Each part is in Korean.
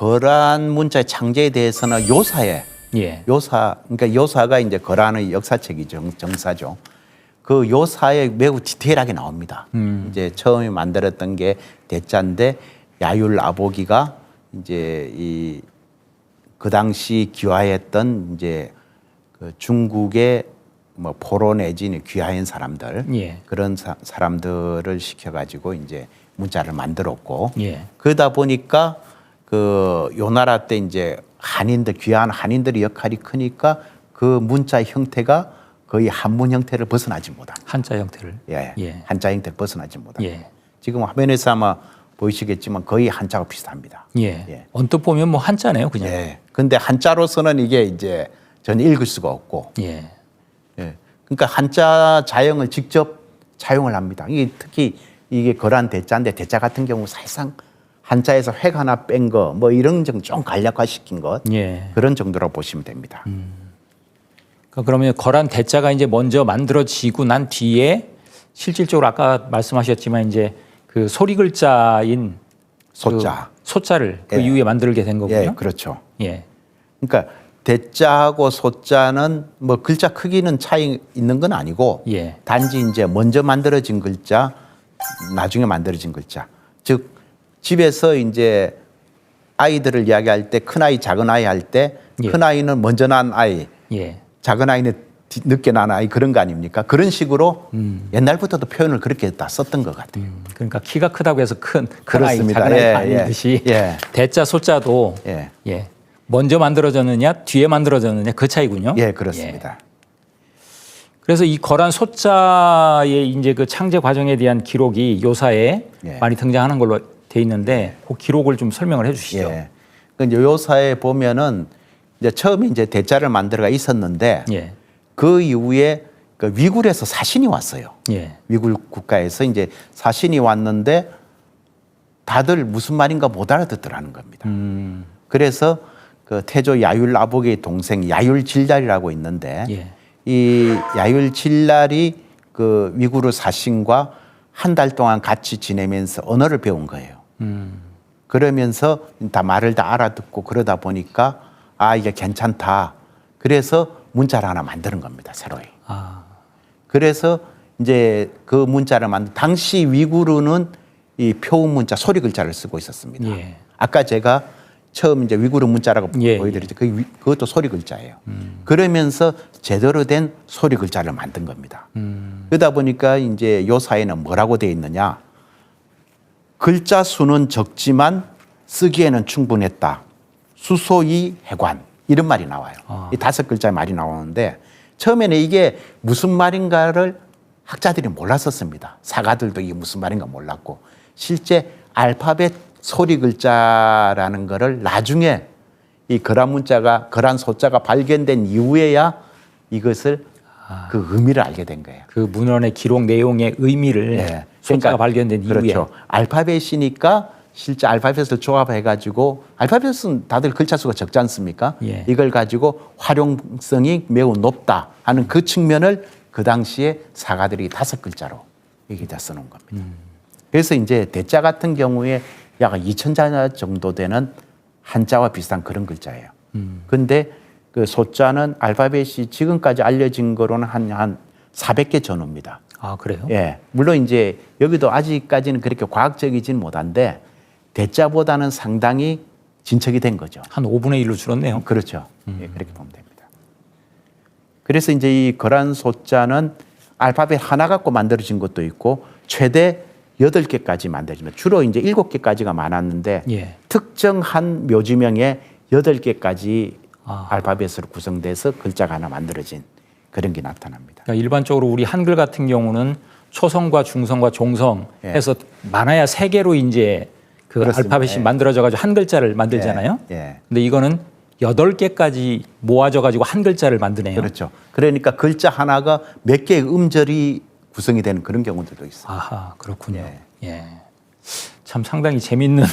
거란 문자의 창제에 대해서는 요사에 예. 요사 그러니까 요사가 이제 거란의 역사책이 정, 정사죠. 그 요사에 매우 디테일하게 나옵니다. 이제 처음에 만들었던 게 대자인데 야율 아보기가 이제 이 그 당시 귀화했던 이제 그 중국의 뭐 포로 내지는 귀화한 사람들 예. 그런 사, 사람들을 시켜가지고 이제 문자를 만들었고 예. 그러다 보니까 그 요 나라 때 이제 한인들 귀한 한인들의 역할이 크니까 그 문자 형태가 거의 한문 형태를 벗어나지 못한 한자 형태를. 예, 예. 한자 형태를 벗어나지 못한 예. 지금 화면에서 아마 보이시겠지만 거의 한자와 비슷합니다. 예. 예. 언뜻 보면 뭐 한자네요, 그냥. 예. 근데 한자로서는 이게 이제 전혀 읽을 수가 없고 예. 예. 그러니까 한자 자형을 직접 차용을 합니다. 이게 특히 이게 거란 대자인데 대자 같은 경우 사실상 한자에서 획 하나 뺀 거 뭐 이런 좀좀 간략화 시킨 것 예. 그런 정도로 보시면 됩니다. 그러니까 그러면 거란 대자가 이제 먼저 만들어지고 난 뒤에 실질적으로 아까 말씀하셨지만 이제 그 소리 글자인 소자. 그 소자를 그 예. 이후에 만들게 된 거군요. 예, 그렇죠. 예. 그러니까 대자하고 소자는 뭐 글자 크기는 차이 있는 건 아니고 예. 단지 이제 먼저 만들어진 글자, 나중에 만들어진 글자. 즉 집에서 이제 아이들을 이야기할 때 큰 아이, 작은 아이 할 때큰 예. 아이는 먼저 난 아이, 예. 작은 아이는 뒤- 늦게 난 아이 그런 거 아닙니까? 그런 식으로 음. 옛날부터도 표현을 그렇게 다 썼던 것 같아요. 그러니까 키가 크다고 해서 큰, 큰 아이, 그렇습니다. 작은 아이 예, 아니듯이 예. 대자 소자도 예. 예. 먼저 만들어졌느냐 뒤에 만들어졌느냐 그 차이군요. 예, 그렇습니다. 그래서 이 거란 소자의 이제 그 창제 과정에 대한 기록이 요사에 예. 많이 등장하는 걸로 돼 있는데 그 기록을 좀 설명을 해 주시죠. 예. 그 요사에 보면은 이제 처음에 이제 대자를 만들어가 있었는데 예. 그 이후에 그 위굴에서 사신이 왔어요. 예. 위굴 국가에서 이제 사신이 왔는데 다들 무슨 말인가 못 알아듣더라는 겁니다. 음. 그래서 그 태조 야율 아복의 동생 야율 질달이라고 있는데 예. 이 야율 질달이 그 위구르 사신과 한 달 동안 같이 지내면서 언어를 배운 거예요. 음. 그러면서 다 말을 다 알아듣고 그러다 보니까 아 이게 괜찮다. 그래서 문자를 하나 만드는 겁니다. 새로이. 아. 그래서 이제 그 문자를 만든 당시 위구르는 이 표음 문자 소리 글자를 쓰고 있었습니다. 예. 아까 제가 처음 이제 위구르 문자라고 예, 보여드렸죠. 그 위- 그것도 소리 글자예요. 그러면서 제대로 된 소리 글자를 만든 겁니다. 음. 그러다 보니까 이제 요 사회는 뭐라고 되어 있느냐? 글자 수는 적지만 쓰기에는 충분했다. 수소이 해관 이런 말이 나와요. 아. 이 다섯 글자의 말이 나오는데 처음에는 이게 무슨 말인가를 학자들이 몰랐었습니다. 사가들도 이게 무슨 말인가 몰랐고 실제 알파벳 소리 글자라는 거를 나중에 이 거란 문자가 거란 소자가 발견된 이후에야 이것을 그 의미를 알게 된 거예요. 그 문헌의 기록 내용의 의미를 예. 그러니까 발견된 이후에 그렇죠. 알파벳이니까 실제 알파벳을 조합해 가지고 알파벳은 다들 글자 수가 적지 않습니까? 예. 이걸 가지고 활용성이 매우 높다 하는 그 측면을 그 당시에 사가들이 다섯 글자로 여기다 써놓은 겁니다. 음. 그래서 이제 대자 같은 경우에 약 2천자 정도 되는 한자와 비슷한 그런 글자예요. 음. 근데 그 소자는 알파벳이 지금까지 알려진 거로는 한, 한 400개 전후입니다. 아 그래요? 예. 물론 이제 여기도 아직까지는 그렇게 과학적이진 못한데 대자보다는 상당히 진척이 된 거죠. 한 5분의 1로 줄었네요. 그렇죠. 예, 그렇게 보면 됩니다. 그래서 이제 이 거란 소자는 알파벳 하나 갖고 만들어진 것도 있고 최대 여덟 개까지 만들어집니다. 주로 이제 일곱 개까지가 많았는데 예. 특정한 묘지명에 여덟 개까지 아. 알파벳으로 구성돼서 글자가 하나 만들어진 그런 게 나타납니다. 그러니까 일반적으로 우리 한글 같은 경우는 초성과 중성과 종성 예. 해서 많아야 세 개로 이제 그 그렇습니다. 알파벳이 예. 만들어져 가지고 한 글자를 만들잖아요. 예, 예. 근데 이거는 여덟 개까지 모아져 가지고 한 글자를 만드네요. 그렇죠. 그러니까 글자 하나가 몇 개의 음절이 구성이 되는 그런 경우들도 있어요. 아하, 그렇군요. 예. 예. 참 상당히 재밌는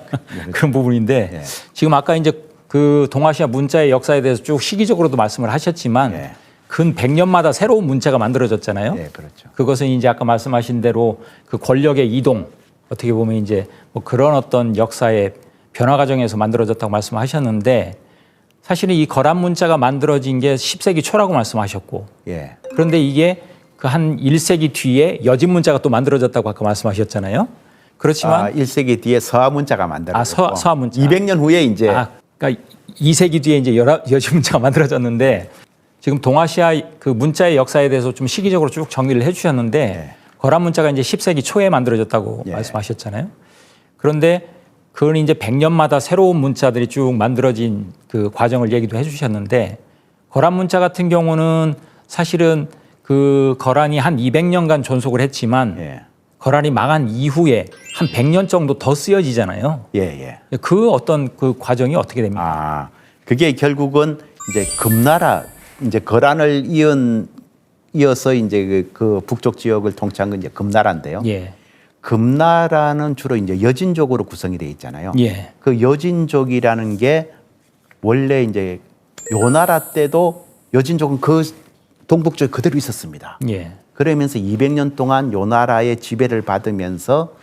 그런 부분인데 예. 지금 아까 이제 그 동아시아 문자의 역사에 대해서 쭉 시기적으로도 말씀을 하셨지만 예. 근 100년마다 새로운 문자가 만들어졌잖아요. 예, 그렇죠. 그것은 이제 아까 말씀하신 대로 그 권력의 이동 어떻게 보면 이제 뭐 그런 어떤 역사의 변화 과정에서 만들어졌다고 말씀하셨는데 사실은 이 거란 문자가 만들어진 게 10세기 초라고 말씀하셨고 예. 그런데 이게 그 한 1세기 뒤에 여진 문자가 또 만들어졌다고 아까 말씀하셨잖아요. 그렇지만 아, 1세기 뒤에 서화 문자가 만들어졌고 아, 서- 서화 문자. 200년 후에 이제 아, 그러니까 2세기 뒤에 이제 여지 문자가 만들어졌는데 지금 동아시아 그 문자의 역사에 대해서 좀 시기적으로 쭉 정리를 해주셨는데 네. 거란 문자가 이제 10세기 초에 만들어졌다고 예. 말씀하셨잖아요. 그런데 그건 이제 100년마다 새로운 문자들이 쭉 만들어진 그 과정을 얘기도 해주셨는데 거란 문자 같은 경우는 사실은 그 거란이 한 200년간 존속을 했지만 예. 거란이 망한 이후에 한 100년 정도 더 쓰여지잖아요. 예, 예. 그 어떤 그 과정이 어떻게 됩니까? 아, 그게 결국은 이제 금나라 이제 거란을 이은 이어서 이제 그, 그 북쪽 지역을 통치한 건 이제 금나라인데요. 예. 금나라는 주로 이제 여진족으로 구성이 되어 있잖아요. 예. 그 여진족이라는 게 원래 이제 요 나라 때도 여진족은 그 동북쪽에 그대로 있었습니다. 예. 그러면서 200년 동안 요 나라의 지배를 받으면서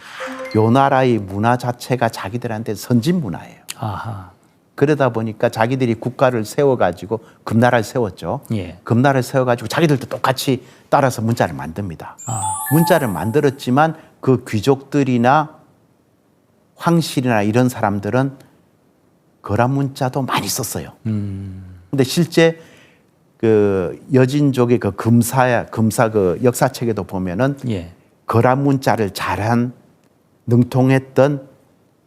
요 나라의 문화 자체가 자기들한테 선진 문화예요. 아하. 그러다 보니까 자기들이 국가를 세워가지고 금나라를 세웠죠. 예. 금나라를 세워가지고 자기들도 똑같이 따라서 문자를 만듭니다. 아. 문자를 만들었지만 그 귀족들이나 황실이나 이런 사람들은 거란 문자도 많이 썼어요. 근데 실제 그 여진족의 그 금사야 금사 그 역사책에도 보면은 예. 거란 문자를 잘한 능통했던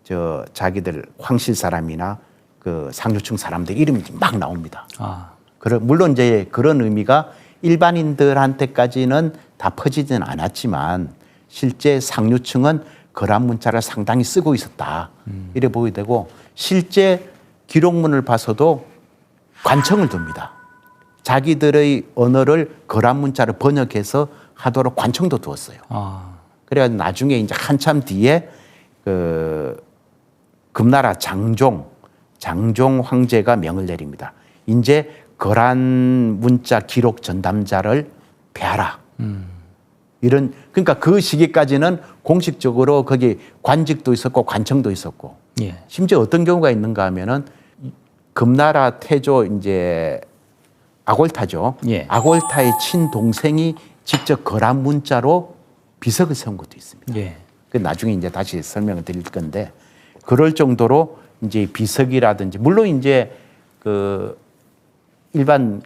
저 자기들 황실 사람이나 그 상류층 사람들 이름이 막 나옵니다. 아. 그러, 물론 이제 그런 의미가 일반인들한테까지는 다 퍼지지는 않았지만 실제 상류층은 거란 문자를 상당히 쓰고 있었다. 이래 보게 되고 실제 기록문을 봐서도 관청을 둡니다. 자기들의 언어를 거란 문자로 번역해서 하도록 관청도 두었어요. 아. 그래가 나중에 이제 한참 뒤에 그 금나라 장종 장종 황제가 명을 내립니다. 이제 거란 문자 기록 전담자를 배하라. 이런 그러니까 그 시기까지는 공식적으로 거기 관직도 있었고 관청도 있었고 예. 심지어 어떤 경우가 있는가 하면은 금나라 태조 이제 아골타죠. 예. 아골타의 친동생이 직접 거란 문자로 비석을 세운 것도 있습니다. 예. 그 나중에 이제 다시 설명을 드릴 건데 그럴 정도로 이제 비석이라든지 물론 이제 그 일반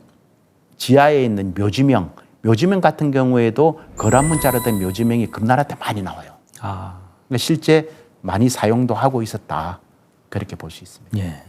지하에 있는 묘지명 묘지명 같은 경우에도 거란 문자로 된 묘지명이 금나라 때 많이 나와요. 아. 그러니까 실제 많이 사용도 하고 있었다 그렇게 볼 수 있습니다. 예.